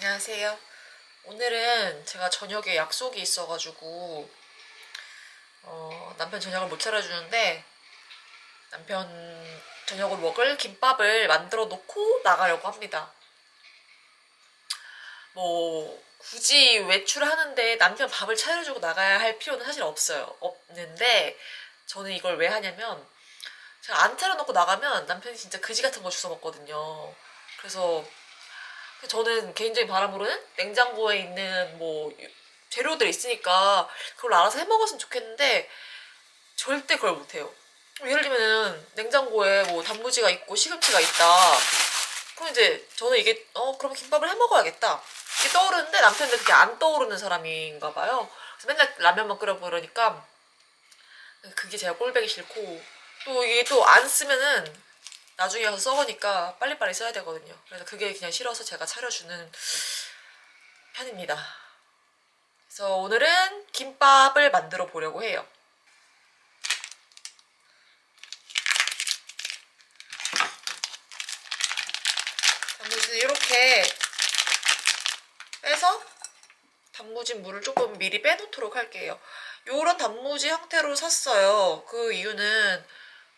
안녕하세요. 오늘은 제가 저녁에 약속이 있어가지고 어, 남편 저녁을 못 차려주는데 남편 저녁을 먹을 김밥을 만들어 놓고 나가려고 합니다. 뭐 굳이 외출하는데 남편 밥을 차려주고 나가야 할 필요는 사실 없어요. 없는데 저는 이걸 왜 하냐면 제가 안 차려놓고 나가면 남편이 진짜 그지 같은 거 주워 먹거든요. 그래서 저는 개인적인 바람으로는 냉장고에 있는 뭐 재료들 있으니까 그걸 알아서 해 먹었으면 좋겠는데 절대 그걸 못해요. 예를 들면은 냉장고에 뭐 단무지가 있고 시금치가 있다. 그럼 이제 저는 이게 어 그럼 김밥을 해 먹어야겠다. 이게 떠오르는데 남편은 그게 안 떠오르는 사람인가 봐요. 그래서 맨날 라면만 끓여 먹으니까 그게 제가 꼴보기 싫고 또 이게 또 안 쓰면은 나중에 가서 썩으니까 빨리빨리 써야 되거든요. 그래서 그게 그냥 싫어서 제가 차려주는 편입니다. 그래서 오늘은 김밥을 만들어 보려고 해요. 단무지는 이렇게 빼서 단무진 물을 조금 미리 빼놓도록 할게요. 요런 단무지 형태로 샀어요. 그 이유는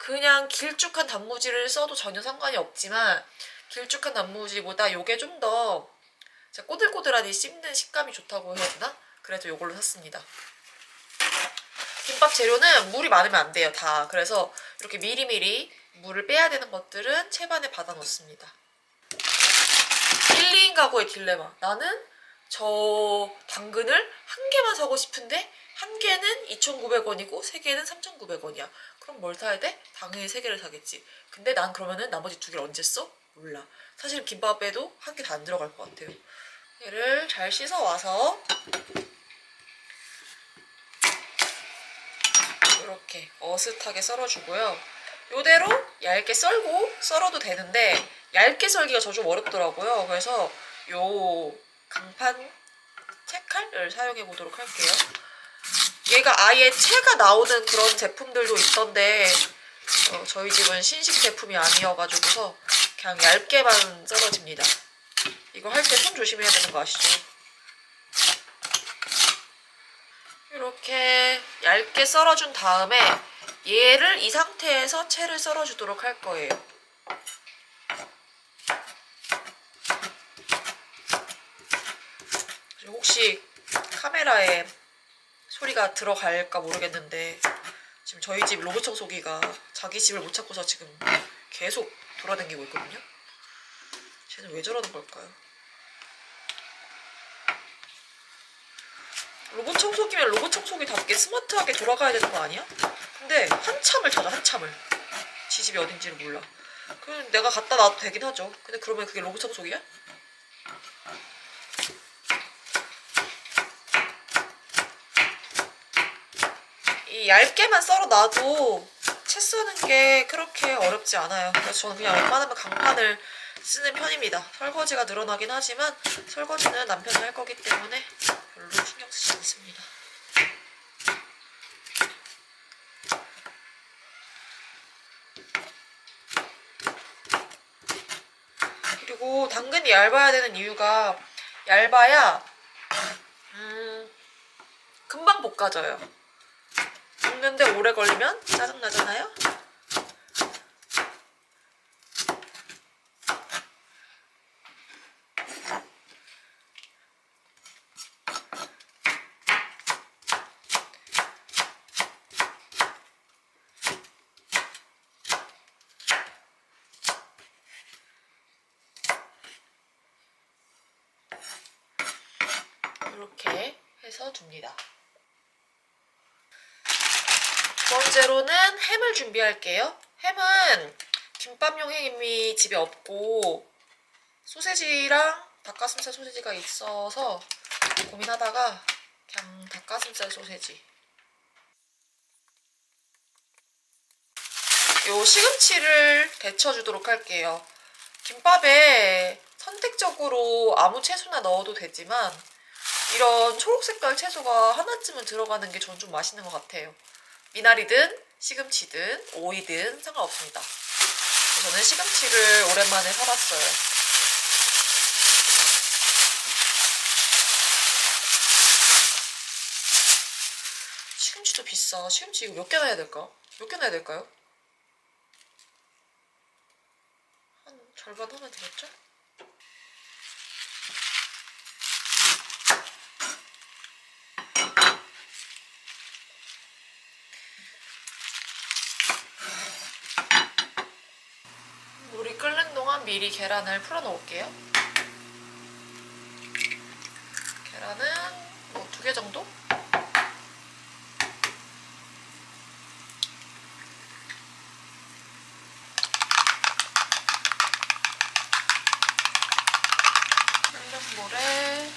그냥 길쭉한 단무지를 써도 전혀 상관이 없지만 길쭉한 단무지보다 요게 좀 더 꼬들꼬들하니 씹는 식감이 좋다고 해야 되나? 그래서 요걸로 샀습니다. 김밥 재료는 물이 많으면 안 돼요, 다. 그래서 이렇게 미리미리 물을 빼야 되는 것들은 채반에 받아 놓습니다. 1, 2인 가구의 딜레마. 나는 저 당근을 한 개만 사고 싶은데 한 개는 2,900원이고 세 개는 3,900원이야. 그럼 뭘 사야 돼? 당연히 세 개를 사겠지. 근데 난 그러면은 나머지 두 개를 언제 써? 몰라. 사실 김밥에도 한 개 다 안 들어갈 것 같아요. 얘를 잘 씻어 와서 이렇게 어슷하게 썰어주고요. 요대로 얇게 썰고 썰어도 되는데 얇게 썰기가 저 좀 어렵더라고요. 그래서 요 강판 채칼을 사용해 보도록 할게요. 얘가 아예 채가 나오는 그런 제품들도 있던데 어, 저희 집은 신식 제품이 아니어가지고서 그냥 얇게만 썰어집니다. 이거 할 때 손 조심해야 되는 거 아시죠? 이렇게 얇게 썰어준 다음에 얘를 이 상태에서 채를 썰어주도록 할 거예요. 혹시 카메라에 소리가 들어갈까 모르겠는데 지금 저희 집 로봇 청소기가 자기 집을 못 찾고서 지금 계속 돌아다니고 있거든요. 쟤는 왜 저러는 걸까요? 로봇 청소기면 로봇 청소기답게 스마트하게 돌아가야 되는 거 아니야? 근데 한참을 찾아 한참을 지 집이 어딘지를 몰라 그럼 내가 갖다 놔도 되긴 하죠 근데 그러면 그게 로봇 청소기야? 이 얇게만 썰어 놔도 채 써는 게 그렇게 어렵지 않아요. 그래서 저는 그냥 웬만하면 강판을 쓰는 편입니다. 설거지가 늘어나긴 하지만 설거지는 남편이 할 거기 때문에 별로 신경 쓰지 않습니다. 그리고 당근이 얇아야 되는 이유가 얇아야 음, 금방 볶아져요. 볶는데 오래 걸리면 짜증나잖아요? 이렇게 해서 둡니다. 두 번째로는 햄을 준비할게요. 햄은 김밥용 햄이 집에 없고 소세지랑 닭가슴살 소세지가 있어서 고민하다가 그냥 닭가슴살 소세지 요 시금치를 데쳐주도록 할게요. 김밥에 선택적으로 아무 채소나 넣어도 되지만 이런 초록 색깔 채소가 하나쯤은 들어가는 게 전 좀 맛있는 것 같아요. 미나리든 시금치든 오이든 상관없습니다. 저는 시금치를 오랜만에 사봤어요. 시금치도 비싸. 시금치 이거 몇 개나 해야 될까? 몇 개나 해야 될까요? 한 절반 하면 되겠죠? 미리 계란을 풀어 놓을게요. 계란은 뭐 두 개 정도? 끓는 물에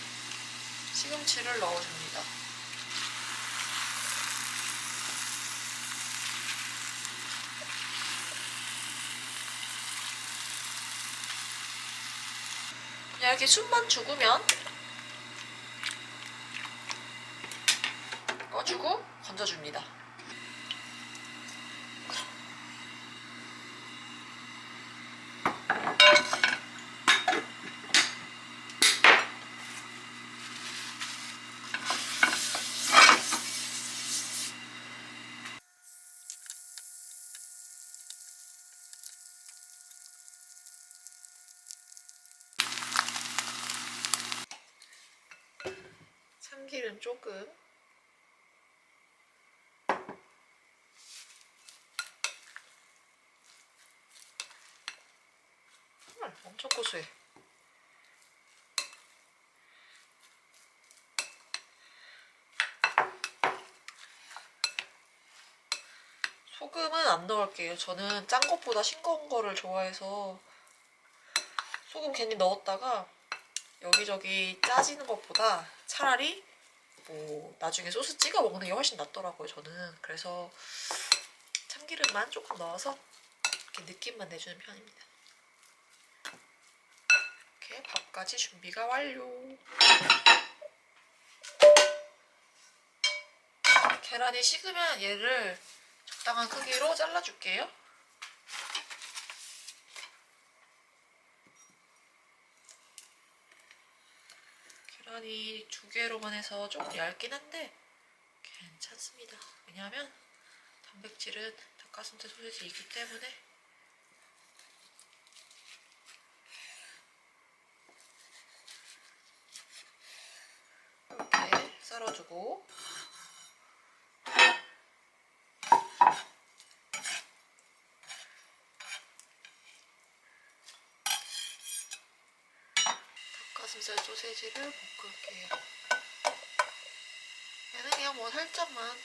시금치를 넣어줍니다. 이렇게 숨만 죽으면 꺼주고 건져줍니다. 참기름 조금. 헐, 엄청 고소해. 소금은 안 넣을게요. 저는 짠 것보다 싱거운 거를 좋아해서 소금 괜히 넣었다가 여기저기 짜지는 것보다 차라리 뭐 나중에 소스 찍어 먹는 게 훨씬 낫더라고요 저는. 그래서 참기름만 조금 넣어서 이렇게 느낌만 내주는 편입니다. 이렇게 밥까지 준비가 완료. 계란이 식으면 얘를 적당한 크기로 잘라줄게요 계란이 두 개로만 해서 조금 얇긴 한데 괜찮습니다. 왜냐하면 단백질은 닭가슴살 소시지 있기 때문에 이렇게 썰어주고 가슴살 소세지를 볶을게요. 얘는 그냥 뭐 살짝만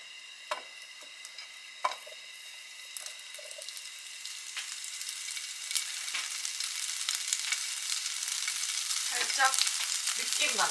살짝 느낌만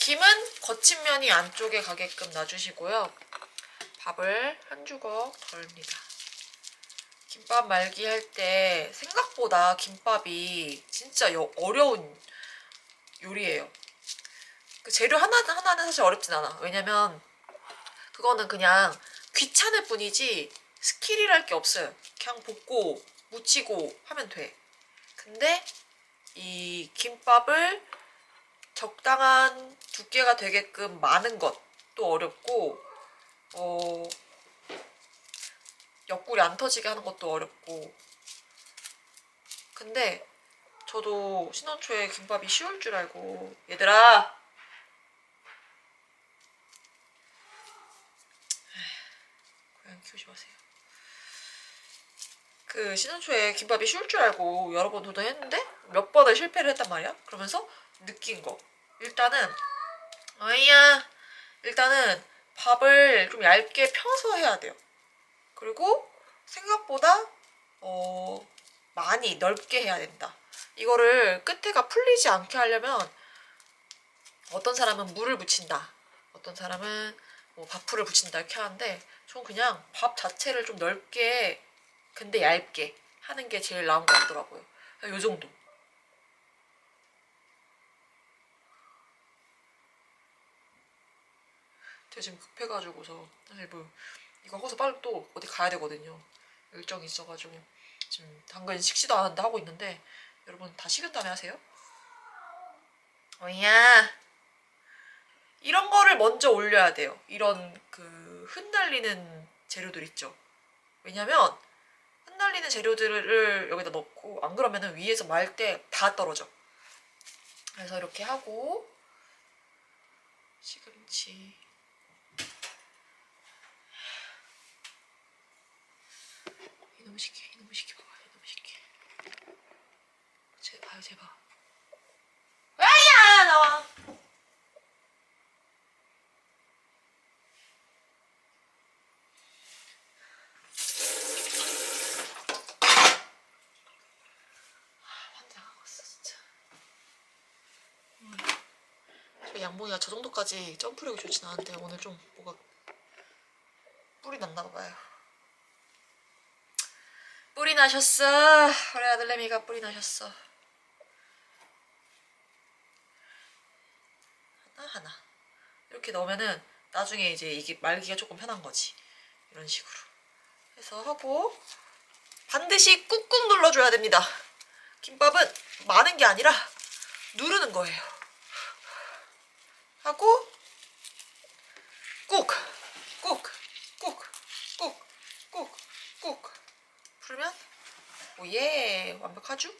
김은 거친 면이 안쪽에 가게끔 놔주시고요. 밥을 한 주걱 덜입니다. 김밥 말기 할 때 생각보다 김밥이 진짜 여- 어려운 요리예요. 그 재료 하나 하나는 사실 어렵진 않아. 왜냐면 그거는 그냥 귀찮을 뿐이지 스킬이랄 게 없어요. 그냥 볶고 무치고 하면 돼. 근데 이 김밥을 적당한 두께가 되게끔 많은 것도 어렵고 어 옆구리 안 터지게 하는 것도 어렵고. 근데 저도 신혼 초에 김밥이 쉬울 줄 알고 얘들아! 고양 키우지 마세요. 그 신혼 초에 김밥이 쉬울 줄 알고 여러 번 도전했는데 몇 번을 실패를 했단 말이야? 그러면서 느낀 거 일단은 아이야 일단은 밥을 좀 얇게 펴서 해야 돼요. 그리고 생각보다 어 많이 넓게 해야 된다. 이거를 끝에가 풀리지 않게 하려면 어떤 사람은 물을 묻힌다. 어떤 사람은 뭐 밥풀을 붙인다 이렇게 하는데 전 그냥 밥 자체를 좀 넓게 근데 얇게 하는 게 제일 나은 것 같더라고요. 요 정도. 제가 지금 급해가지고서 사실 뭐 이거 하고서 빨리 또 어디 가야 되거든요. 일정이 있어가지고 지금 당근 식지도 않았는데 하고 있는데 여러분 다 식은 다음에 하세요. 어이야. 이런 거를 먼저 올려야 돼요. 이런 그 흩날리는 재료들 있죠. 왜냐면 흩날리는 재료들을 여기다 넣고 안 그러면은 위에서 말 때 다 떨어져. 그래서 이렇게 하고 시금치 이놈 시켜 이놈 시켜 봐봐 이놈 시켜 제 봐요 제봐 왜야 나와. 진짜. 음. 저 양봉이가 저 정도까지 점프력이 좋진 않은데 오늘 좀 뭐가 뿔이 났나 봐요 나셨어. 우리 아들내미가 뿔이 나셨어. 하나 하나. 이렇게 넣으면은 나중에 이제 이게 말기가 조금 편한 거지. 이런 식으로. 해서 하고 반드시 꾹꾹 눌러줘야 됩니다. 김밥은 많은 게 아니라 누르는 거예요. 하고 꾹, 꾹, 꾹, 꾹, 꾹, 꾹 풀면 오예 완벽하죠?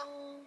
성